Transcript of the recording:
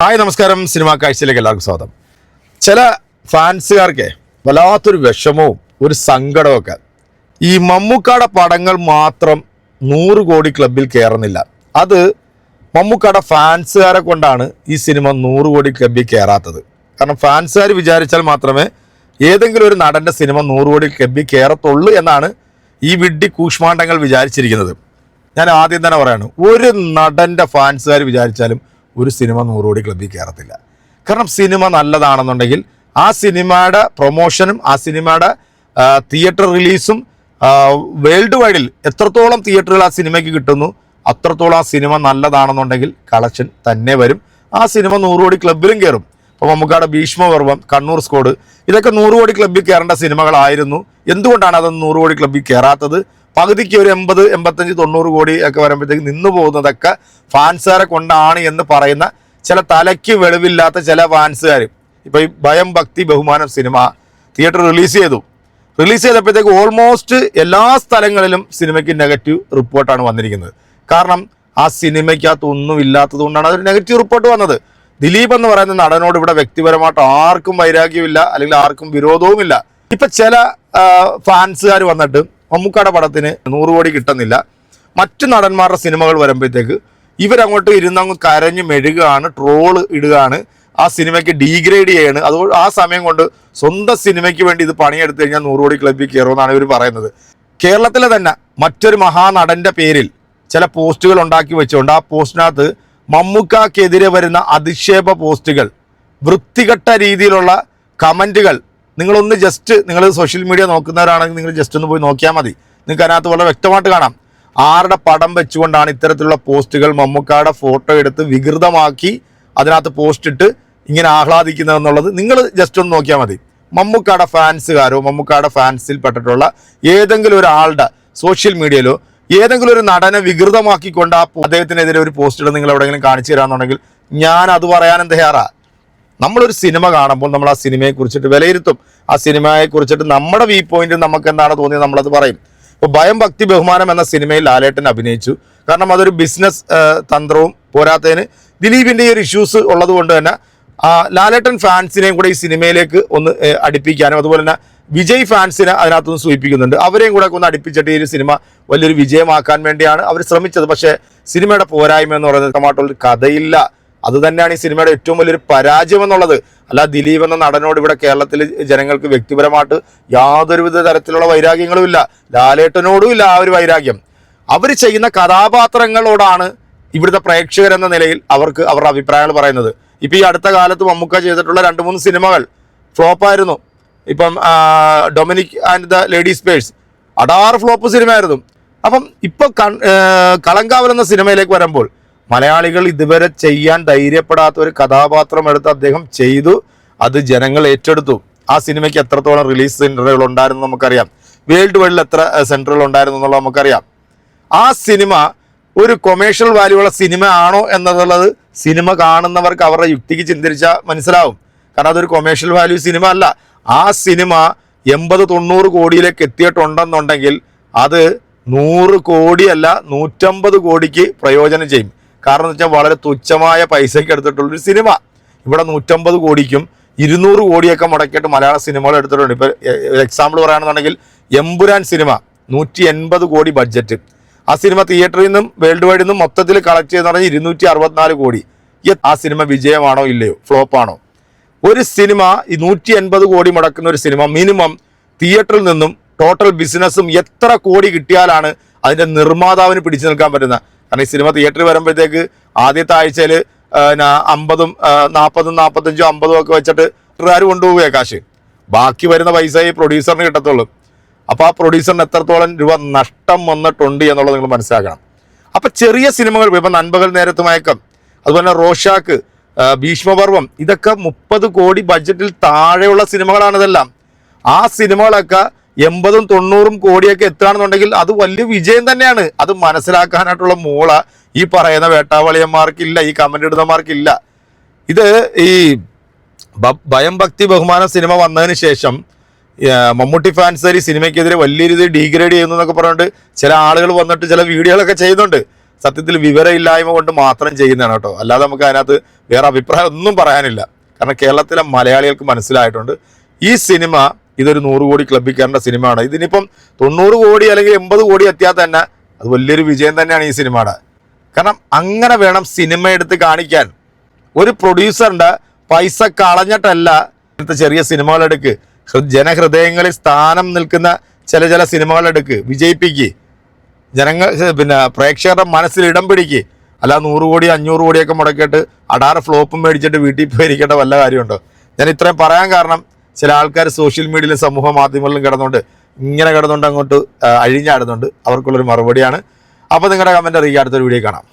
Hi നമസ്കാരം. Cinema കാഴ്ചയിലേക്ക് എല്ലാവർക്കും സ്വാഗതം. ചില ഫാൻസുകാർക്ക് വല്ലാത്തൊരു വിഷമവും ഒരു സങ്കടമൊക്കെ ഈ മമ്മൂക്കാടെ പടങ്ങൾ മാത്രം നൂറ് കോടി ക്ലബിൽ കയറുന്നില്ല. അത് മമ്മൂക്കാടെ ഫാൻസുകാരെ കൊണ്ടാണ് ഈ സിനിമ നൂറ് കോടി ക്ലബിൽ കയറാത്തത്. കാരണം ഫാൻസുകാർ വിചാരിച്ചാൽ മാത്രമേ ഏതെങ്കിലും ഒരു നടന്റെ സിനിമ നൂറ് കോടി ക്ലബിൽ കയറത്തുള്ളൂ എന്നാണ് ഈ വിഡ്ഢി കൂഷ്മാണ്ടങ്ങൾ വിചാരിച്ചിരിക്കുന്നത്. ഞാൻ ആദ്യം തന്നെ പറയാണ് ഒരു നടന്റെ ഫാൻസുകാർ വിചാരിച്ചാലും ഒരു സിനിമ നൂറോടി കോടി ക്ലബിൽ കയറത്തില്ല. കാരണം സിനിമ നല്ലതാണെന്നുണ്ടെങ്കിൽ ആ സിനിമയുടെ പ്രൊമോഷനും ആ സിനിമയുടെ തിയേറ്റർ റിലീസും വേൾഡ് വൈഡിൽ എത്രത്തോളം തിയേറ്ററുകൾ ആ സിനിമയ്ക്ക് കിട്ടുന്നു അത്രത്തോളം ആ സിനിമ നല്ലതാണെന്നുണ്ടെങ്കിൽ കളക്ഷൻ തന്നെ വരും. ആ സിനിമ നൂറോടി ക്ലബിലും കയറും. അപ്പോൾ മമ്മൂക്കാട് ഭീഷ്മപർവം കണ്ണൂർ സ്കോഡ്. ഇതൊക്കെ നൂറ് കോടി ക്ലബ്ബിൽ കയറേണ്ട സിനിമകളായിരുന്നു. എന്തുകൊണ്ടാണ് അതൊന്നും നൂറ് കോടി ക്ലബ്ബിൽ കയറാത്തത്? പകുതിക്ക് ഒരു എൺപത് എൺപത്തഞ്ച് തൊണ്ണൂറ് കോടി ഒക്കെ വരുമ്പോഴത്തേക്ക് നിന്നു പോകുന്നതൊക്കെ ഫാൻസുകാരെ കൊണ്ടാണ് എന്ന് പറയുന്ന ചില തലയ്ക്ക് വെളിവില്ലാത്ത ചില ഫാൻസുകാർ. ഇപ്പോൾ ഈ ഭയം ഭക്തി ബഹുമാനം സിനിമ തിയേറ്റർ റിലീസ് ചെയ്തു. റിലീസ് ചെയ്തപ്പോഴത്തേക്ക് ഓൾമോസ്റ്റ് എല്ലാ സ്ഥലങ്ങളിലും സിനിമയ്ക്ക് നെഗറ്റീവ് റിപ്പോർട്ടാണ് വന്നിരിക്കുന്നത്. കാരണം ആ സിനിമയ്ക്കകത്ത് ഒന്നും ഇല്ലാത്തത് കൊണ്ടാണ് അതൊരു നെഗറ്റീവ് റിപ്പോർട്ട് വന്നത്. ദിലീപ് എന്ന് പറയുന്ന നടനോട് ഇവിടെ വ്യക്തിപരമായിട്ട് ആർക്കും വൈരാഗ്യമില്ല അല്ലെങ്കിൽ ആർക്കും വിരോധവുമില്ല. ഇപ്പൊ ചില ഫാൻസുകാർ വന്നിട്ട് മമ്മൂക്കാടെ പടത്തിന് നൂറ് കോടി കിട്ടുന്നില്ല. മറ്റു നടന്മാരുടെ സിനിമകൾ വരുമ്പോഴത്തേക്ക് ഇവരങ്ങോട്ട് ഇരുന്നങ്ങ് കരഞ്ഞ് മെഴുകാണ് ട്രോൾ ഇടുകയാണ് ആ സിനിമയ്ക്ക് ഡീഗ്രേഡ് ചെയ്യാണ്. അതുകൊണ്ട് ആ സമയം കൊണ്ട് സ്വന്തം സിനിമയ്ക്ക് വേണ്ടി ഇത് പണിയെടുത്തു കഴിഞ്ഞാൽ നൂറ് കോടി ക്ലബിൽ കയറുമെന്നാണ് ഇവർ പറയുന്നത്. കേരളത്തിലെ തന്നെ മറ്റൊരു മഹാനടന്റെ പേരിൽ ചില പോസ്റ്റുകൾ ഉണ്ടാക്കി വെച്ചുകൊണ്ട് ആ പോസ്റ്റിനകത്ത് മമ്മൂക്കാക്കെതിരെ വരുന്ന അധിക്ഷേപ പോസ്റ്റുകൾ വൃത്തികെട്ട രീതിയിലുള്ള കമന്റുകൾ നിങ്ങളൊന്ന് ജസ്റ്റ് നിങ്ങൾ സോഷ്യൽ മീഡിയ നോക്കുന്നവരാണെങ്കിൽ നിങ്ങൾ ജസ്റ്റ് ഒന്ന് പോയി നോക്കിയാൽ മതി. നിങ്ങൾക്ക് അതിനകത്ത് വളരെ വ്യക്തമായിട്ട് കാണാം. ആരുടെ പടം വെച്ചുകൊണ്ടാണ് ഇത്തരത്തിലുള്ള പോസ്റ്റുകൾ മമ്മൂക്കായുടെ ഫോട്ടോ എടുത്ത് വികൃതമാക്കി അതിനകത്ത് പോസ്റ്റ് ഇട്ട് ഇങ്ങനെ ആഹ്ലാദിക്കുന്നതെന്നുള്ളത് നിങ്ങൾ ജസ്റ്റ് ഒന്ന് നോക്കിയാൽ മതി. മമ്മൂക്കാടെ ഫാൻസുകാരോ മമ്മൂക്കാടെ ഫാൻസിൽ പെട്ടിട്ടുള്ള ഏതെങ്കിലും ഒരാളുടെ സോഷ്യൽ മീഡിയയിലോ ഏതെങ്കിലും ഒരു നടനെ വികൃതമാക്കിക്കൊണ്ട് ആ അദ്ദേഹത്തിനെതിരെ ഒരു പോസ്റ്റ് നിങ്ങൾ എവിടെയെങ്കിലും കാണിച്ചു തരാന്നുണ്ടെങ്കിൽ ഞാൻ അത് പറയാനും തയ്യാറാ. നമ്മളൊരു സിനിമ കാണുമ്പോൾ നമ്മൾ ആ സിനിമയെ കുറിച്ചിട്ട് വിലയിരുത്തും. ആ സിനിമയെ കുറിച്ചിട്ട് നമ്മുടെ വ്യൂ പോയിന്റ് നമുക്ക് എന്താണ് തോന്നിയത് നമ്മളത് പറയും. ഇപ്പോൾ ഭയം ഭക്തി ബഹുമാനം എന്ന സിനിമയിൽ ലാലേട്ടൻ അഭിനയിച്ചു. കാരണം അതൊരു ബിസിനസ് തന്ത്രവും പോരാത്തതിന് ദിലീപിന്റെ ഈ ഒരു ഇഷ്യൂസ് ഉള്ളത് കൊണ്ട് തന്നെ ലാലേട്ടൻ ഫാൻസിനെയും കൂടെ ഈ സിനിമയിലേക്ക് ഒന്ന് അടുപ്പിക്കാനും അതുപോലെ തന്നെ വിജയ് ഫാൻസിനെ അതിനകത്തുനിന്ന് സൂചിപ്പിക്കുന്നുണ്ട്. അവരെയും കൂടെ ഒന്ന് അടുപ്പിച്ചിട്ട് ഈ ഒരു സിനിമ വലിയൊരു വിജയമാക്കാൻ വേണ്ടിയാണ് അവർ ശ്രമിച്ചത്. പക്ഷേ സിനിമയുടെ പോരായ്മ എന്ന് പറയുന്നത് വ്യക്തമായിട്ടുള്ളൊരു കഥയില്ല. അത് തന്നെയാണ് ഈ സിനിമയുടെ ഏറ്റവും വലിയൊരു പരാജയം എന്നുള്ളത്. അല്ല ദിലീപ് എന്ന നടനോട് ഇവിടെ കേരളത്തിൽ ജനങ്ങൾക്ക് വ്യക്തിപരമായിട്ട് യാതൊരുവിധ തരത്തിലുള്ള വൈരാഗ്യങ്ങളും ഇല്ല. ലാലേട്ടനോടും ഇല്ല ആ ഒരു വൈരാഗ്യം. അവർ ചെയ്യുന്ന കഥാപാത്രങ്ങളോടാണ് ഇവിടുത്തെ പ്രേക്ഷകർ എന്ന നിലയിൽ അവർക്ക് അവരുടെ അഭിപ്രായങ്ങൾ പറയുന്നത്. ഇപ്പം ഈ അടുത്ത കാലത്ത് മമ്മൂക്ക ചെയ്തിട്ടുള്ള രണ്ട് മൂന്ന് സിനിമകൾ ഫ്ലോപ്പായിരുന്നു. ഇപ്പം Dominic and the ladies purse Adoor flop സിനിമയായിരുന്നു. അപ്പം ഇപ്പൊ കളങ്കാവൽ എന്ന സിനിമയിലേക്ക് വരുമ്പോൾ മലയാളികൾ ഇതുവരെ ചെയ്യാൻ ധൈര്യപ്പെടാത്ത ഒരു കഥാപാത്രം എടുത്ത് അദ്ദേഹം ചെയ്തു. അത് ജനങ്ങൾ ഏറ്റെടുത്തു. ആ സിനിമയ്ക്ക് എത്രത്തോളം റിലീസ് സെന്ററുകൾ ഉണ്ടായിരുന്നു നമുക്കറിയാം. വേൾഡ് വൈഡിൽ എത്ര സെന്ററുകൾ ഉണ്ടായിരുന്നു എന്നുള്ളത് നമുക്കറിയാം. ആ സിനിമ ഒരു കൊമേഴ്ഷ്യൽ വാല്യൂ ഉള്ള സിനിമ ആണോ എന്നുള്ളത് സിനിമ കാണുന്നവർക്ക് അവരുടെ യുക്തിക്ക് ചിന്തിച്ചാൽ മനസ്സിലാവും. കാരണം അതൊരു കൊമേഴ്ഷ്യൽ വാല്യൂ സിനിമ അല്ല. ആ സിനിമ എൺപത് തൊണ്ണൂറ് കോടിയിലേക്ക് എത്തിയിട്ടുണ്ടെന്നുണ്ടെങ്കിൽ അത് നൂറ് കോടിയല്ല നൂറ്റമ്പത് കോടിക്ക് പ്രയോജനം ചെയ്യും. കാരണം എന്ന് വെച്ചാൽ വളരെ തുച്ഛമായ പൈസയ്ക്ക് എടുത്തിട്ടുള്ളൊരു സിനിമ. ഇവിടെ നൂറ്റമ്പത് കോടിക്കും ഇരുന്നൂറ് കോടിയൊക്കെ മുടക്കിയിട്ട് മലയാള സിനിമകൾ എടുത്തിട്ടുണ്ട്. ഇപ്പോൾ എക്സാമ്പിൾ പറയുകയാണെന്നുണ്ടെങ്കിൽ എമ്പുരാൻ സിനിമ നൂറ്റി എൺപത് കോടി ബഡ്ജറ്റ് ആ സിനിമ തിയേറ്ററിൽ നിന്നും വേൾഡ് വൈഡിൽ നിന്നും മൊത്തത്തിൽ കളക്ട് ചെയ്തെന്ന് പറഞ്ഞാൽ ഇരുന്നൂറ്റി അറുപത്തിനാല് കോടി. ആ സിനിമ വിജയമാണോ ഇല്ലയോ? ഫ്ലോപ്പാണോ ഒരു സിനിമ ഈ നൂറ്റി എൺപത് കോടി മുടക്കുന്ന ഒരു സിനിമ മിനിമം തിയേറ്ററിൽ നിന്നും ടോട്ടൽ ബിസിനസ്സും എത്ര കോടി കിട്ടിയാലാണ് അതിന്റെ നിർമ്മാതാവിന് പിടിച്ചു നിൽക്കാൻ പറ്റുന്നത്. കാരണം ഈ സിനിമ തിയേറ്ററിൽ വരുമ്പോഴത്തേക്ക് ആദ്യത്തെ ആഴ്ചയിൽ അമ്പതും നാൽപ്പതും നാൽപ്പത്തഞ്ചും അമ്പതും ഒക്കെ വെച്ചിട്ട് ആര് കൊണ്ടുപോവുക കാശ്. ബാക്കി വരുന്ന പൈസ ഈ പ്രൊഡ്യൂസറിന് കിട്ടത്തുള്ളൂ. അപ്പോൾ ആ പ്രൊഡ്യൂസറിന് എത്രത്തോളം രൂപ നഷ്ടം വന്നിട്ടുണ്ട് എന്നുള്ളത് നിങ്ങൾ മനസ്സിലാക്കണം. അപ്പോൾ ചെറിയ സിനിമകൾ ഇപ്പം നൻപകൽ നേരത്ത് മയക്കം അതുപോലെ റോഷാക്ക് ഭീഷ്മപർവം. ഇതൊക്കെ മുപ്പത് കോടി ബഡ്ജറ്റിൽ താഴെയുള്ള സിനിമകളാണ് ഇതെല്ലാം. ആ സിനിമകളൊക്കെ എൺപതും തൊണ്ണൂറും കോടിയൊക്കെ എത്തുകയാണെന്നുണ്ടെങ്കിൽ അത് വലിയ വിജയം തന്നെയാണ്. അത് മനസ്സിലാക്കാനായിട്ടുള്ള മൂള ഈ പറയുന്ന വേട്ടാവളിയന്മാർക്കില്ല ഈ കമന്റ് ഇടുന്നമാർക്കില്ല ഇത് ഈ ഭയം ഭക്തി ബഹുമാനം സിനിമ വന്നതിന് ശേഷം മമ്മൂട്ടി ഫാൻസ് ഈ സിനിമയ്ക്കെതിരെ വലിയ രീതിയിൽ ഡീഗ്രേഡ് ചെയ്യുന്നു എന്നൊക്കെ പറഞ്ഞുകൊണ്ട് ചില ആളുകൾ വന്നിട്ട് ചില വീഡിയോകളൊക്കെ ചെയ്യുന്നുണ്ട്. സത്യത്തിൽ വിവരമില്ലായ്മ കൊണ്ട് മാത്രം ചെയ്യുന്നതാണ് കേട്ടോ. അല്ലാതെ നമുക്ക് അതിനകത്ത് വേറെ അഭിപ്രായം ഒന്നും പറയാനില്ല. കാരണം കേരളത്തിലെ മലയാളികൾക്ക് മനസ്സിലായിട്ടുണ്ട്. ഈ സിനിമ ഇതൊരു നൂറ് കോടി ക്ലബിൽ സിനിമയാണ്. ഇതിനിപ്പം തൊണ്ണൂറ് കോടി അല്ലെങ്കിൽ എൺപത് കോടി എത്തിയാൽ തന്നെ അത് വലിയൊരു വിജയം തന്നെയാണ് ഈ സിനിമയുടെ. കാരണം അങ്ങനെ വേണം സിനിമ എടുത്ത് കാണിക്കാൻ. ഒരു പ്രൊഡ്യൂസറിന്റെ പൈസ കളഞ്ഞിട്ടല്ല ഇങ്ങനത്തെ ചെറിയ സിനിമകളെടുക്ക്. ജനഹൃദയങ്ങളിൽ സ്ഥാനം നിൽക്കുന്ന ചില ചില സിനിമകളെടുക്ക്. വിജയിപ്പിക്ക്. ജനങ്ങൾ പിന്നെ പ്രേക്ഷകരുടെ മനസ്സിൽ ഇടം പിടിക്കുക അല്ല നൂറ് കോടി അഞ്ഞൂറ് കോടിയൊക്കെ മുടക്കിയിട്ട് അടാറ് ഫ്ലോപ്പും മേടിച്ചിട്ട് വീട്ടിൽ പോയിരിക്കേണ്ട വല്ല കാര്യമുണ്ടോ? ഞാൻ ഇത്രയും പറയാൻ കാരണം ചില ആൾക്കാർ സോഷ്യൽ മീഡിയയിലും സമൂഹ മാധ്യമങ്ങളിലും കിടന്നുകൊണ്ട് ഇങ്ങനെ കിടന്നുകൊണ്ട് അങ്ങോട്ട് അഴിഞ്ഞാടുന്നുണ്ട്. അവർക്കുള്ളൊരു മറുപടിയാണ്. അപ്പോൾ നിങ്ങളുടെ കമന്റ് അറിയിക്കുക. അടുത്തൊരു വീഡിയോ കാണാം.